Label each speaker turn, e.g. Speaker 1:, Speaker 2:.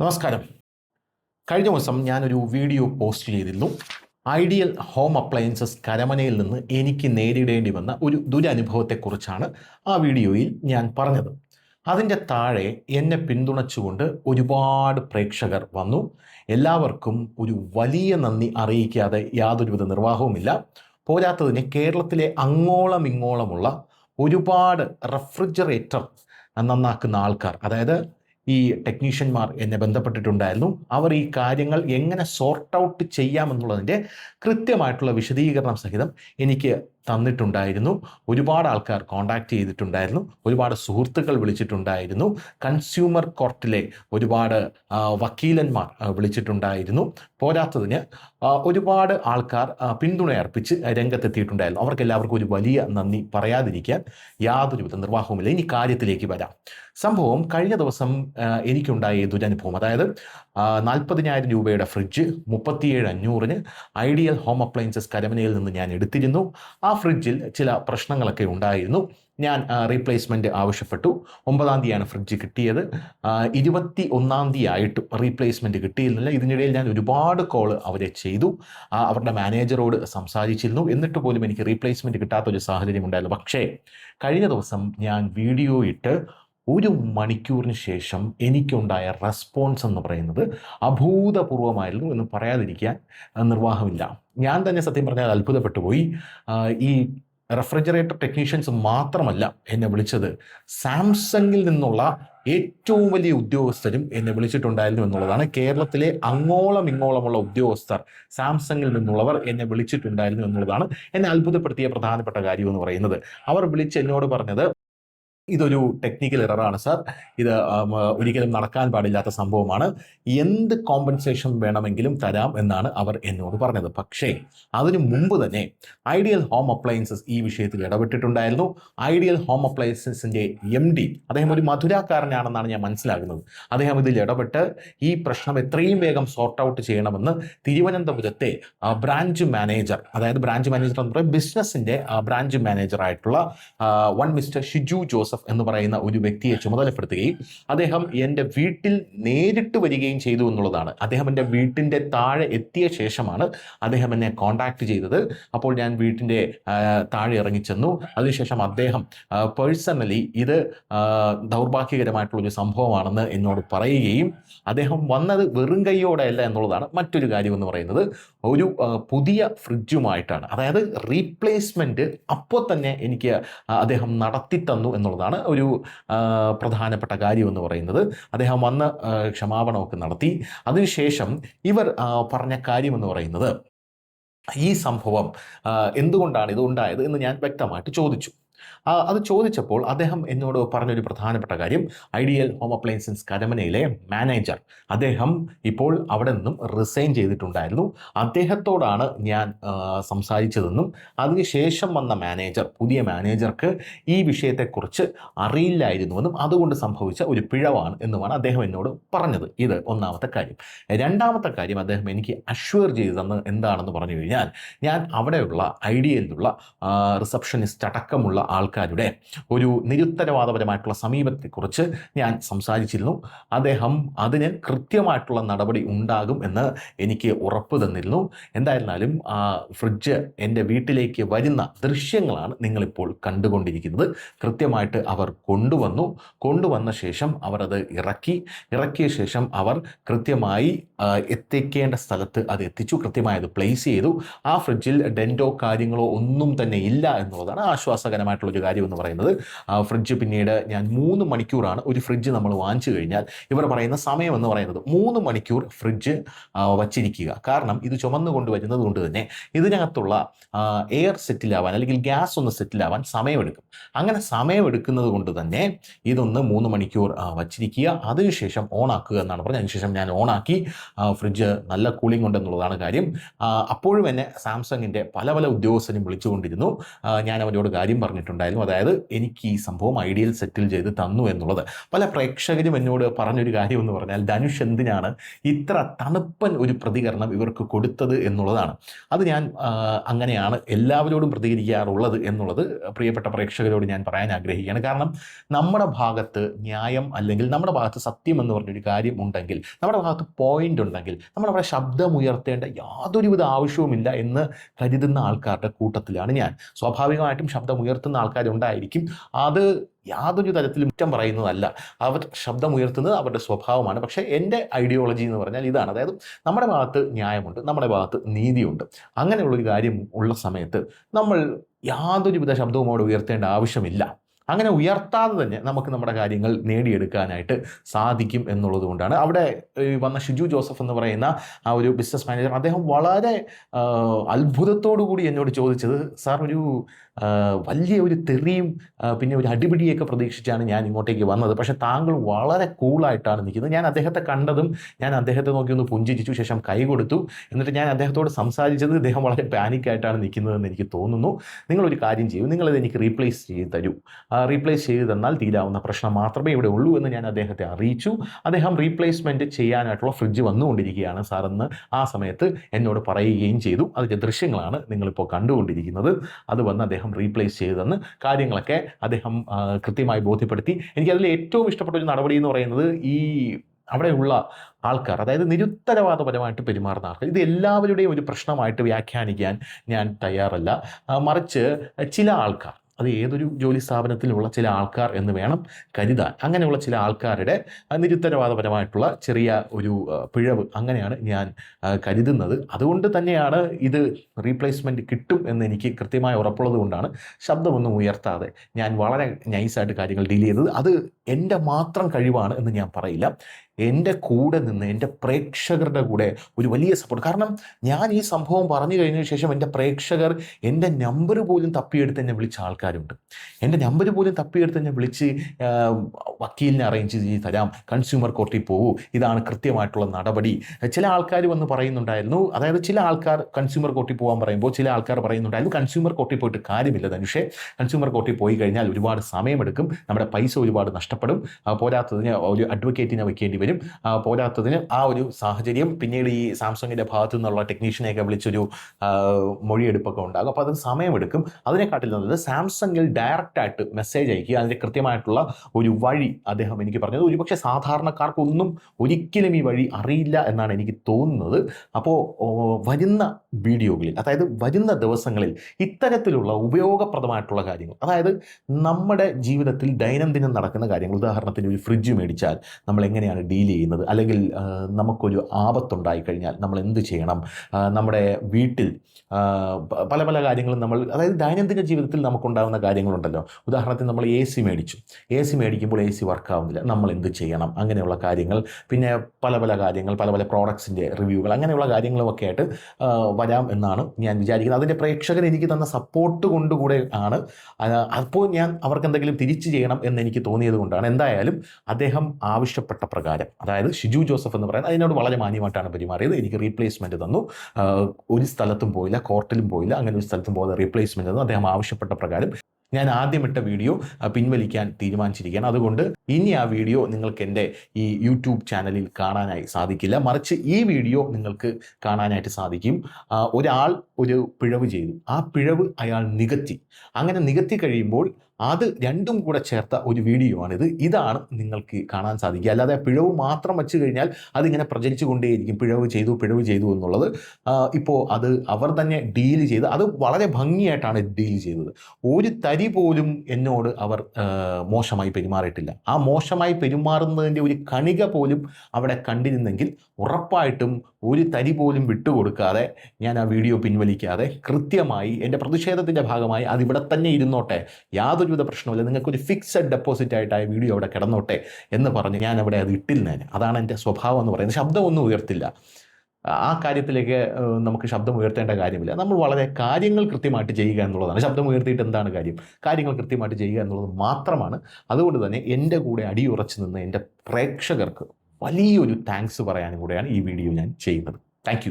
Speaker 1: നമസ്കാരം. കഴിഞ്ഞ ദിവസം ഞാനൊരു വീഡിയോ പോസ്റ്റ് ചെയ്തിരുന്നു. ഐഡിയൽ ഹോം അപ്ലയൻസസ് കരമനയിൽ നിന്ന് എനിക്ക് നേരിടേണ്ടി വന്ന ഒരു ദുരനുഭവത്തെക്കുറിച്ചാണ് ആ വീഡിയോയിൽ ഞാൻ പറഞ്ഞത്. അതിന്റെ താഴെ എന്നെ പിന്തുണച്ചുകൊണ്ട് ഒരുപാട് പ്രേക്ഷകർ വന്നു. എല്ലാവർക്കും ഒരു വലിയ നന്ദി അറിയിക്കാതെ യാതൊരുവിധ നിർവാഹവുമില്ല. പോരാത്തതിന് കേരളത്തിലെ അങ്ങോളം ഇങ്ങോളമുള്ള ഒരുപാട് റെഫ്രിജറേറ്റർ നന്നാക്കുന്ന ആൾക്കാർ അതായത് ഈ ടെക്നീഷ്യന്മാർ എന്നെ ബന്ധപ്പെട്ടിട്ടുണ്ടായിരുന്നു. അവർ ഈ കാര്യങ്ങൾ എങ്ങനെ സോർട്ട് ഔട്ട് ചെയ്യാമെന്നുള്ളതിന്റെ കൃത്യമായിട്ടുള്ള വിശദീകരണം സഹിതം എനിക്ക് തന്നിട്ടുണ്ടായിരുന്നു. ഒരുപാട് ആൾക്കാർ കോണ്ടാക്ട് ചെയ്തിട്ടുണ്ടായിരുന്നു. ഒരുപാട് സുഹൃത്തുക്കൾ വിളിച്ചിട്ടുണ്ടായിരുന്നു. കൺസ്യൂമർ കോർട്ടിലെ ഒരുപാട് വക്കീലന്മാർ വിളിച്ചിട്ടുണ്ടായിരുന്നു. പോരാത്തതിന് ഒരുപാട് ആൾക്കാർ പിന്തുണ അർപ്പിച്ച് രംഗത്തെത്തിയിട്ടുണ്ടായിരുന്നു. അവർക്കെല്ലാവർക്കും ഒരു വലിയ നന്ദി പറയാതിരിക്കാൻ യാതൊരുവിധ നിർവാഹവുമില്ല. ഇനി കാര്യത്തിലേക്ക് വരാം. സംഭവം കഴിഞ്ഞ ദിവസം എനിക്കുണ്ടായ ദുരനുഭവം. അതായത് നാൽപ്പതിനായിരം രൂപയുടെ ഫ്രിഡ്ജ് മുപ്പത്തിയേഴ് അഞ്ഞൂറിന് ഐഡിയൽ ഹോം അപ്ലയൻസസ് കരമനയിൽ നിന്ന് ഞാൻ എടുത്തിരുന്നു. ആ ഫ്രിഡ്ജിൽ ചില പ്രശ്നങ്ങളൊക്കെ ഉണ്ടായിരുന്നു. ഞാൻ റീപ്ലേസ്മെന്റ് ആവശ്യപ്പെട്ടു. ഒമ്പതാം തീയതിയാണ് ഫ്രിഡ്ജ് കിട്ടിയത്. ആ, ഇരുപത്തി ഒന്നാം തീയതി ആയിട്ടും റീപ്ലേസ്മെന്റ് കിട്ടിയിരുന്നില്ല. ഇതിനിടയിൽ ഞാൻ ഒരുപാട് കോൾ അവരെ ചെയ്തു. അവരുടെ മാനേജറോട് സംസാരിച്ചിരുന്നു. എന്നിട്ട് പോലും എനിക്ക് റീപ്ലേസ്മെന്റ് കിട്ടാത്തൊരു സാഹചര്യം ഉണ്ടായിരുന്നു. പക്ഷേ കഴിഞ്ഞ ദിവസം ഞാൻ വീഡിയോ ഇട്ട് ഒരു മണിക്കൂറിന് ശേഷം എനിക്കുണ്ടായ റെസ്പോൺസ് എന്ന് പറയുന്നത് അഭൂതപൂർവമായിരുന്നു എന്ന് പറയാതിരിക്കാൻ നിർവാഹമില്ല. ഞാൻ തന്നെ സത്യം പറഞ്ഞാൽ അത്ഭുതപ്പെട്ടു പോയി. ഈ റെഫ്രിജറേറ്റർ ടെക്നീഷ്യൻസ് മാത്രമല്ല എന്നെ വിളിച്ചത്. സാംസങ്ങിൽ നിന്നുള്ള ഏറ്റവും വലിയ ഉദ്യോഗസ്ഥരും എന്നെ വിളിച്ചിട്ടുണ്ടായിരുന്നു എന്നുള്ളതാണ്. കേരളത്തിലെ അങ്ങോളം ഇങ്ങോളമുള്ള ഉദ്യോഗസ്ഥർ സാംസങ്ങിൽ നിന്നുള്ളവർ എന്നെ വിളിച്ചിട്ടുണ്ടായിരുന്നു എന്നുള്ളതാണ് എന്നെ അത്ഭുതപ്പെടുത്തിയ പ്രധാനപ്പെട്ട കാര്യം എന്ന് പറയുന്നത്. അവർ വിളിച്ച് എന്നോട് പറഞ്ഞത് ഇതൊരു ടെക്നിക്കൽ എററാണ് സാർ ഇത് ഒരിക്കലും നടക്കാൻ പാടില്ലാത്ത സംഭവമാണ്. എന്ത് കോമ്പൻസേഷൻ വേണമെങ്കിലും തരാം എന്നാണ് അവർ എന്നോട് പറഞ്ഞത്. പക്ഷേ അതിനു മുമ്പ് തന്നെ ഐഡിയൽ ഹോം അപ്ലയൻസസ് ഈ വിഷയത്തിൽ ഇടപെട്ടിട്ടുണ്ടായിരുന്നു. ഐഡിയൽ ഹോം അപ്ലയൻസസിന്റെ എം ഡി അദ്ദേഹം ഒരു മധുരാക്കാരനാണെന്നാണ് ഞാൻ മനസ്സിലാകുന്നത്. അദ്ദേഹം ഇതിൽ ഇടപെട്ട് ഈ പ്രശ്നം എത്രയും വേഗം സോർട്ട് ഔട്ട് ചെയ്യണമെന്ന് തിരുവനന്തപുരത്തെ ബ്രാഞ്ച് മാനേജർ അതായത് ബ്രാഞ്ച് മാനേജർ എന്ന് പറയുന്നത് ബിസിനസ്സിന്റെ ബ്രാഞ്ച് മാനേജർ ആയിട്ടുള്ള വൺ മിസ്റ്റർ ഷിജു ജോസഫ് എന്ന് പറയുന്ന ഒരു വ്യക്തിയെ ചുമതലപ്പെടുത്തുകയും അദ്ദേഹം എന്റെ വീട്ടിൽ നേരിട്ട് വരികയും ചെയ്തു എന്നുള്ളതാണ്. അദ്ദേഹം എന്റെ വീട്ടിന്റെ താഴെ എത്തിയ ശേഷമാണ് അദ്ദേഹം എന്നെ കോൺടാക്ട് ചെയ്തത്. അപ്പോൾ ഞാൻ വീട്ടിന്റെ താഴെ ഇറങ്ങിച്ചെന്നു അതിനുശേഷം അദ്ദേഹം പേഴ്സണലി ഇത് ദൗർഭാഗ്യകരമായിട്ടുള്ള ദൗർഭാഗ്യകരമായിട്ടുള്ളൊരു സംഭവമാണെന്ന് എന്നോട് പറയുകയും അദ്ദേഹം വന്നത് വെറും കൈയോടെയല്ല എന്നുള്ളതാണ് മറ്റൊരു കാര്യം എന്ന് പറയുന്നത്. ഒരു പുതിയ ഫ്രിഡ്ജുമായിട്ടാണ്. അതായത് റീപ്ലേസ്മെന്റ് അപ്പോൾ തന്നെ എനിക്ക് അദ്ദേഹം നടത്തി തന്നു എന്നുള്ളതാണ്. ഒരു പ്രധാനപ്പെട്ട കാര്യം എന്ന് പറയുന്നത്. അദ്ദേഹം വന്ന് ക്ഷമാപണമൊക്കെ നടത്തി. അതിനുശേഷം ഇവർ പറഞ്ഞ കാര്യം എന്ന് പറയുന്നത് ഈ സംഭവം എന്തുകൊണ്ടാണ് ഇത് ഉണ്ടായത് എന്ന് ഞാൻ വ്യക്തമായിട്ട് ചോദിച്ചു. അത് ചോദിച്ചപ്പോൾ അദ്ദേഹം എന്നോട് പറഞ്ഞൊരു പ്രധാനപ്പെട്ട കാര്യം. ഐഡിയൽ ഹോം അപ്ലയൻസസ് കരമനയിലെ മാനേജർ. അദ്ദേഹം ഇപ്പോൾ അവിടെ നിന്നും റിസൈൻ ചെയ്തിട്ടുണ്ടായിരുന്നു. അദ്ദേഹത്തോടാണ് ഞാൻ സംസാരിച്ചതെന്നും അതിനുശേഷം വന്ന മാനേജർ പുതിയ മാനേജർക്ക് ഈ വിഷയത്തെക്കുറിച്ച് അറിയില്ലായിരുന്നുവെന്നും അതുകൊണ്ട് സംഭവിച്ച ഒരു പിഴവാണ് എന്നുമാണ് അദ്ദേഹം എന്നോട് പറഞ്ഞത്. ഇത് ഒന്നാമത്തെ കാര്യം. രണ്ടാമത്തെ കാര്യം അദ്ദേഹം എനിക്ക് അഷ്വർ ചെയ്തു തന്ന് എന്താണെന്ന് പറഞ്ഞു കഴിഞ്ഞാൽ ഞാൻ അവിടെയുള്ള ഐഡിയയിലുള്ള റിസപ്ഷനിസ്റ്റ് അടക്കമുള്ള ആൾക്കാരുടെ ഒരു നിരുത്തരവാദപരമായിട്ടുള്ള സമീപത്തെക്കുറിച്ച് ഞാൻ സംസാരിച്ചിരുന്നു. അദ്ദേഹം അതിന് കൃത്യമായിട്ടുള്ള നടപടി ഉണ്ടാകും എന്ന് എനിക്ക് ഉറപ്പ് തന്നിരുന്നു. എന്തായിരുന്നാലും ആ ഫ്രിഡ്ജ് എന്റെ വീട്ടിലേക്ക് വരുന്ന ദൃശ്യങ്ങളാണ് നിങ്ങളിപ്പോൾ കണ്ടുകൊണ്ടിരിക്കുന്നത്. കൃത്യമായിട്ട് അവർ കൊണ്ടുവന്നു. കൊണ്ടുവന്ന ശേഷം അവർ അത് ഇറക്കി. ഇറക്കിയ ശേഷം അവർ കൃത്യമായി എത്തിക്കേണ്ട സ്ഥലത്ത് അത് എത്തിച്ചു. കൃത്യമായി അത് പ്ലേസ് ചെയ്തു. ആ ഫ്രിഡ്ജിൽ ഡെന്റോ കാര്യങ്ങളോ ഒന്നും തന്നെ ഇല്ല എന്നുള്ളതാണ് ആശ്വാസകരമായിട്ടുള്ളൊരു കാര്യം എന്ന് പറയുന്നത് ഫ്രിഡ്ജ് പിന്നീട് ഞാൻ മൂന്ന് മണിക്കൂറാണ് ഒരു ഫ്രിഡ്ജ് നമ്മൾ വാങ്ങിച്ചു കഴിഞ്ഞാൽ ഇവർ പറയുന്ന സമയം എന്ന് പറയുന്നത് മൂന്ന് മണിക്കൂർ ഫ്രിഡ്ജ് വച്ചിരിക്കുക. കാരണം ഇത് ചുമന്നു കൊണ്ടുവരുന്നത് കൊണ്ട് തന്നെ ഇതിനകത്തുള്ള എയർ സെറ്റിലാവാൻ അല്ലെങ്കിൽ ഗ്യാസ് ഒന്ന് സെറ്റിലാവാൻ സമയമെടുക്കും. അങ്ങനെ സമയമെടുക്കുന്നത് കൊണ്ട് തന്നെ ഇതൊന്ന് മൂന്ന് മണിക്കൂർ വച്ചിരിക്കുക. അതിനുശേഷം ഓൺ ആക്കുക എന്നാണ് പറഞ്ഞത്. അതിനുശേഷം ഞാൻ ഓൺ ആക്കി ഫ്രിഡ്ജ് നല്ല കൂളിംഗ് ഉണ്ടെന്നുള്ളതാണ് കാര്യം. അപ്പോഴും എന്നെ സാംസങ്ങിന്റെ പല പല ഉദ്യോഗസ്ഥരും വിളിച്ചുകൊണ്ടിരുന്നു. ഞാൻ അവരോട് കാര്യം പറഞ്ഞിട്ടുണ്ട്. പറഞ്ഞിട്ടുണ്ടായിരുന്നു. അതായത് എനിക്ക് ഈ സംഭവം ഐഡിയൽ സെറ്റിൽ ചെയ്ത് തന്നു എന്നുള്ളത്. പല പ്രേക്ഷകരും എന്നോട് പറഞ്ഞൊരു കാര്യം എന്ന് പറഞ്ഞാൽ ധനുഷ് എന്തിനാണ് ഇത്ര തണുപ്പൻ ഒരു പ്രതികരണം ഇവർക്ക് കൊടുത്തത് എന്നുള്ളതാണ്? അത് ഞാൻ അങ്ങനെയാണ് എല്ലാവരോടും പ്രതികരിക്കാറുള്ളത് എന്നുള്ളത് പ്രിയപ്പെട്ട പ്രേക്ഷകരോട് ഞാൻ പറയാൻ ആഗ്രഹിക്കുകയാണ്. കാരണം നമ്മുടെ ഭാഗത്ത് ന്യായം അല്ലെങ്കിൽ നമ്മുടെ ഭാഗത്ത് സത്യം എന്ന് പറഞ്ഞൊരു കാര്യം ഉണ്ടെങ്കിൽ നമ്മുടെ ഭാഗത്ത് പോയിന്റ് ഉണ്ടെങ്കിൽ നമ്മൾ അവിടെ ശബ്ദം ഉയർത്തേണ്ട യാതൊരുവിധ ആവശ്യവുമില്ല എന്ന് കരുതുന്ന ആൾക്കാരുടെ കൂട്ടത്തിലാണ് ഞാൻ. സ്വാഭാവികമായിട്ടും ശബ്ദം ഉയർത്തുന്ന ആൾക്കാരുണ്ടായിരിക്കും. അത് യാതൊരു തരത്തിലും കുറ്റം പറയുന്നതല്ല. അവർ ശബ്ദം ഉയർത്തുന്നത് അവരുടെ സ്വഭാവമാണ്. പക്ഷേ എന്റെ ഐഡിയോളജി എന്ന് പറഞ്ഞാൽ ഇതാണ്. അതായത് നമ്മുടെ ഭാഗത്ത് ന്യായമുണ്ട് നമ്മുടെ ഭാഗത്ത് നീതിയുണ്ട്. അങ്ങനെയുള്ളൊരു കാര്യം ഉള്ള സമയത്ത് നമ്മൾ യാതൊരുവിധ ശബ്ദവും അവിടെ ഉയർത്തേണ്ട ആവശ്യമില്ല. അങ്ങനെ ഉയർത്താതെ തന്നെ നമുക്ക് നമ്മുടെ കാര്യങ്ങൾ നേടിയെടുക്കാനായിട്ട് സാധിക്കും എന്നുള്ളത് കൊണ്ടാണ്. അവിടെ വന്ന ഷിജു ജോസഫ് എന്ന് പറയുന്ന ആ ഒരു ബിസിനസ് മാനേജർ അദ്ദേഹം വളരെ അത്ഭുതത്തോടു കൂടി എന്നോട് ചോദിച്ചത് സാർ ഒരു വലിയ ഒരു തെറിയും പിന്നെ ഒരു അടിപിടിയൊക്കെ പ്രതീക്ഷിച്ചാണ് ഞാൻ ഇങ്ങോട്ടേക്ക് വന്നത്. പക്ഷേ താങ്കൾ വളരെ കൂളായിട്ടാണ് നിൽക്കുന്നത്. ഞാൻ അദ്ദേഹത്തെ കണ്ടതും ഞാൻ അദ്ദേഹത്തെ നോക്കി ഒന്ന് പുഞ്ചിരിച്ചു ശേഷം കൈ കൊടുത്തു. എന്നിട്ട് ഞാൻ അദ്ദേഹത്തോട് സംസാരിച്ചത് അദ്ദേഹം വളരെ പാനിക്കായിട്ടാണ് നിൽക്കുന്നതെന്ന് എനിക്ക് തോന്നുന്നു. നിങ്ങളൊരു കാര്യം ചെയ്യൂ. നിങ്ങളിത് എനിക്ക് റീപ്ലേസ് ചെയ്ത് തരൂ. റീപ്ലേസ് ചെയ്ത് തന്നാൽ തീരാവുന്ന പ്രശ്നം മാത്രമേ ഇവിടെ ഉള്ളൂ എന്ന് ഞാൻ അദ്ദേഹത്തെ അറിയിച്ചു. അദ്ദേഹം റീപ്ലേസ്മെന്റ് ചെയ്യാനായിട്ടുള്ള ഫ്രിഡ്ജ് വന്നുകൊണ്ടിരിക്കുകയാണ് സാറെന്ന് ആ സമയത്ത് എന്നോട് പറയുകയും ചെയ്തു. അതിന്റെ ദൃശ്യങ്ങളാണ് നിങ്ങളിപ്പോൾ കണ്ടുകൊണ്ടിരിക്കുന്നത്. അത് വന്ന് അദ്ദേഹം റീപ്ലേസ് ചെയ്തതെന്ന് കാര്യങ്ങളൊക്കെ അദ്ദേഹം കൃത്യമായി ബോധ്യപ്പെടുത്തി. എനിക്കതിൽ ഏറ്റവും ഇഷ്ടപ്പെട്ട ഒരു നടപടി എന്ന് പറയുന്നത് ഈ അവിടെയുള്ള ആൾക്കാർ അതായത് നിരുത്തരവാദപരമായിട്ട് പെരുമാറുന്ന ആൾക്കാർ. ഇത് എല്ലാവരുടെയും ഒരു പ്രശ്നമായിട്ട് വ്യാഖ്യാനിക്കാൻ ഞാൻ തയ്യാറല്ല. മറിച്ച് ചില ആൾക്കാർ അത് ഏതൊരു ജോലി സ്ഥാപനത്തിലുള്ള ചില ആൾക്കാർ എന്ന് വേണം കരുതാൻ. അങ്ങനെയുള്ള ചില ആൾക്കാരുടെ നിരുത്തരവാദപരമായിട്ടുള്ള ചെറിയ ഒരു പിഴവ് അങ്ങനെയാണ് ഞാൻ കരുതുന്നത്. അതുകൊണ്ട് തന്നെയാണ് ഇത് റീപ്ലേസ്മെന്റ് കിട്ടും എന്ന് എനിക്ക് കൃത്യമായി ഉറപ്പുള്ളത് കൊണ്ടാണ് ശബ്ദമൊന്നും ഉയർത്താതെ ഞാൻ വളരെ നൈസായിട്ട് കാര്യങ്ങൾ ഡീൽ ചെയ്തത്. അത് എന്റെ മാത്രം കഴിവാണ് എന്ന് ഞാൻ പറയില്ല. എന്റെ കൂടെ നിന്ന് എന്റെ പ്രേക്ഷകരുടെ കൂടെ ഒരു വലിയ സപ്പോർട്ട് കാരണം ഞാൻ ഈ സംഭവം പറഞ്ഞു കഴിഞ്ഞതിന് ശേഷം എന്റെ പ്രേക്ഷകർ എന്റെ നമ്പർ പോലും തപ്പിയെടുത്ത് എന്നെ വിളിച്ച ആൾക്കാരുണ്ട്. എന്റെ നമ്പർ പോലും തപ്പിയെടുത്ത് എന്നെ വിളിച്ച് വക്കീലിനെ അറേഞ്ച് ചെയ്ത് തരാം കൺസ്യൂമർ കോർട്ടിൽ പോകൂ ഇതാണ് കൃത്യമായിട്ടുള്ള നടപടി. ചില ആൾക്കാർ വന്ന് പറയുന്നുണ്ടായിരുന്നു അതായത് ചില ആൾക്കാർ കൺസ്യൂമർ കോർട്ടിൽ പോകാൻ പറയുമ്പോൾ ചില ആൾക്കാർ പറയുന്നുണ്ടായിരുന്നു കൺസ്യൂമർ കോർട്ടിൽ പോയിട്ട് കാര്യമില്ല ധനുഷേ. കൺസ്യൂമർ കോർട്ടിൽ പോയി കഴിഞ്ഞാൽ ഒരുപാട് സമയമെടുക്കും നമ്മുടെ പൈസ ഒരുപാട് നഷ്ടപ്പെടും. പോരാത്തതിന് ഒരു അഡ്വക്കേറ്റിനെ വയ്ക്കേണ്ടി വരും. ആ, പോരാത്തതിന് ആ ഒരു സാഹചര്യം പിന്നീട് ഈ സാംസങ്ങിന്റെ ഭാഗത്തു നിന്നുള്ള ടെക്നീഷ്യനെയൊക്കെ വിളിച്ചൊരു മൊഴിയെടുപ്പൊക്കെ ഉണ്ടാകും. അപ്പോൾ അതിന് സമയമെടുക്കും. അതിനെക്കാട്ടിൽ നല്ലത് സാംസങ്ങിൽ ഡയറക്റ്റായിട്ട് മെസ്സേജ് അയക്കുക. അതിന്റെ കൃത്യമായിട്ടുള്ള ഒരു വഴി അദ്ദേഹം എനിക്ക് പറഞ്ഞത്. ഒരുപക്ഷെ സാധാരണക്കാർക്കൊന്നും ഒരിക്കലും ഈ വഴി അറിയില്ല എന്നാണ് എനിക്ക് തോന്നുന്നത്. അപ്പോൾ വരുന്ന വീഡിയോകളിൽ അതായത് വരുന്ന ദിവസങ്ങളിൽ ഇത്തരത്തിലുള്ള ഉപയോഗപ്രദമായിട്ടുള്ള കാര്യങ്ങൾ അതായത് നമ്മുടെ ജീവിതത്തിൽ ദൈനംദിനം നടക്കുന്ന കാര്യങ്ങൾ ഉദാഹരണത്തിന് ഒരു ഫ്രിഡ്ജ് മേടിച്ചാൽ നമ്മൾ എങ്ങനെയാണ് ചെയ്യുന്നത്. അല്ലെങ്കിൽ നമുക്കൊരു ആപത്തുണ്ടായി കഴിഞ്ഞാൽ നമ്മൾ എന്ത് ചെയ്യണം? നമ്മുടെ വീട്ടിൽ പല പല കാര്യങ്ങളും നമ്മൾ അതായത് ദൈനംദിന ജീവിതത്തിൽ നമുക്കുണ്ടാകുന്ന കാര്യങ്ങളുണ്ടല്ലോ. ഉദാഹരണത്തിന് നമ്മൾ എ സി മേടിച്ചു. എ സി മേടിക്കുമ്പോൾ എ സി വർക്കാവുന്നില്ല നമ്മൾ എന്ത് ചെയ്യണം? അങ്ങനെയുള്ള കാര്യങ്ങൾ. പിന്നെ പല പല കാര്യങ്ങൾ പല പല പ്രോഡക്ട്സിന്റെ റിവ്യൂകൾ അങ്ങനെയുള്ള കാര്യങ്ങളുമൊക്കെ ആയിട്ട് വരാം എന്നാണ് ഞാൻ വിചാരിക്കുന്നത്. അതിന്റെ പ്രേക്ഷകർ എനിക്ക് തന്ന സപ്പോർട്ട് കൊണ്ടുകൂടെ ആണ്. അപ്പോൾ ഞാൻ അവർക്ക് എന്തെങ്കിലും തിരിച്ചു ചെയ്യണം എന്ന് എനിക്ക് തോന്നിയത് കൊണ്ടാണ്. എന്തായാലും അദ്ദേഹം ആവശ്യപ്പെട്ട പ്രകാരം അതായത് ഷിജു ജോസഫ് എന്ന് പറയുന്നത് അതിനോട് വളരെ മാന്യമായിട്ടാണ് പെരുമാറിയത്. എനിക്ക് റീപ്ലേസ്മെന്റ് തന്നു. ഒരു സ്ഥലത്തും പോയില്ല കോർട്ടിലും പോയില്ല. അങ്ങനെ ഒരു സ്ഥലത്തും പോകാതെ റീപ്ലേസ്മെന്റ് തന്നു. അദ്ദേഹം ആവശ്യപ്പെട്ട പ്രകാരം ഞാൻ ആദ്യമിട്ട വീഡിയോ പിൻവലിക്കാൻ തീരുമാനിച്ചിരിക്കുകയാണ്. അതുകൊണ്ട് ഇനി ആ വീഡിയോ നിങ്ങൾക്ക് എന്റെ ഈ യൂട്യൂബ് ചാനലിൽ കാണാനായി സാധിക്കില്ല. മറിച്ച് ഈ വീഡിയോ നിങ്ങൾക്ക് കാണാനായിട്ട് സാധിക്കും. ഒരാൾ ഒരു പിഴവ് ചെയ്തു. ആ പിഴവ് അയാൾ നികത്തി. അങ്ങനെ നികത്തി കഴിയുമ്പോൾ അത് രണ്ടും കൂടെ ചേർത്ത ഒരു വീഡിയോ ആണിത്. ഇതാണ് നിങ്ങൾക്ക് കാണാൻ സാധിക്കുക. അല്ലാതെ പിഴവ് മാത്രം വെച്ച് കഴിഞ്ഞാൽ അതിങ്ങനെ പ്രചരിച്ചു കൊണ്ടേയിരിക്കും. പിഴവ് ചെയ്തു പിഴവ് ചെയ്തു എന്നുള്ളത്. ഇപ്പോൾ അത് അവർ തന്നെ ഡീൽ ചെയ്ത് അത് വളരെ ഭംഗിയായിട്ടാണ് ഡീൽ ചെയ്തത്. ഒരു തരി പോലും എന്നോട് അവർ മോശമായി പെരുമാറിയിട്ടില്ല. ആ മോശമായി പെരുമാറുന്നതിന്റെ ഒരു കണിക പോലും അവിടെ കണ്ടിരുന്നെങ്കിൽ ഉറപ്പായിട്ടും ഒരു തരി പോലും വിട്ടുകൊടുക്കാതെ ഞാൻ ആ വീഡിയോ പിൻവലിക്കാതെ കൃത്യമായി എന്റെ പ്രതിഷേധത്തിന്റെ ഭാഗമായി അതിവിടെ തന്നെ ഇരുന്നോട്ടെ. യാതൊരുവിധ പ്രശ്നമില്ല നിങ്ങൾക്കൊരു ഫിക്സഡ് ഡെപ്പോസിറ്റ് ആയിട്ട് ആ വീഡിയോ അവിടെ കിടന്നോട്ടെ എന്ന് പറഞ്ഞ് ഞാൻ അവിടെ അത് ഞാൻ അതാണ് എന്റെ സ്വഭാവം എന്ന് പറയുന്നത്. ശബ്ദമൊന്നും ഉയർത്തില്ല. ആ കാര്യത്തിലേക്ക് നമുക്ക് ശബ്ദം ഉയർത്തേണ്ട കാര്യമില്ല. നമ്മൾ വളരെ കാര്യങ്ങൾ കൃത്യമായിട്ട് ചെയ്യുക എന്നുള്ളതാണ്. ശബ്ദം ഉയർത്തിയിട്ട് എന്താണ് കാര്യം? കാര്യങ്ങൾ കൃത്യമായിട്ട് ചെയ്യുക എന്നുള്ളത് മാത്രമാണ്. അതുകൊണ്ട് തന്നെ എന്റെ കൂടെ അടിയുറച്ച് നിന്ന് എന്റെ പ്രേക്ഷകർക്ക് വലിയൊരു താങ്ക്സ് പറയാനും കൂടെയാണ് ഈ വീഡിയോ ഞാൻ ചെയ്യുന്നത്. താങ്ക്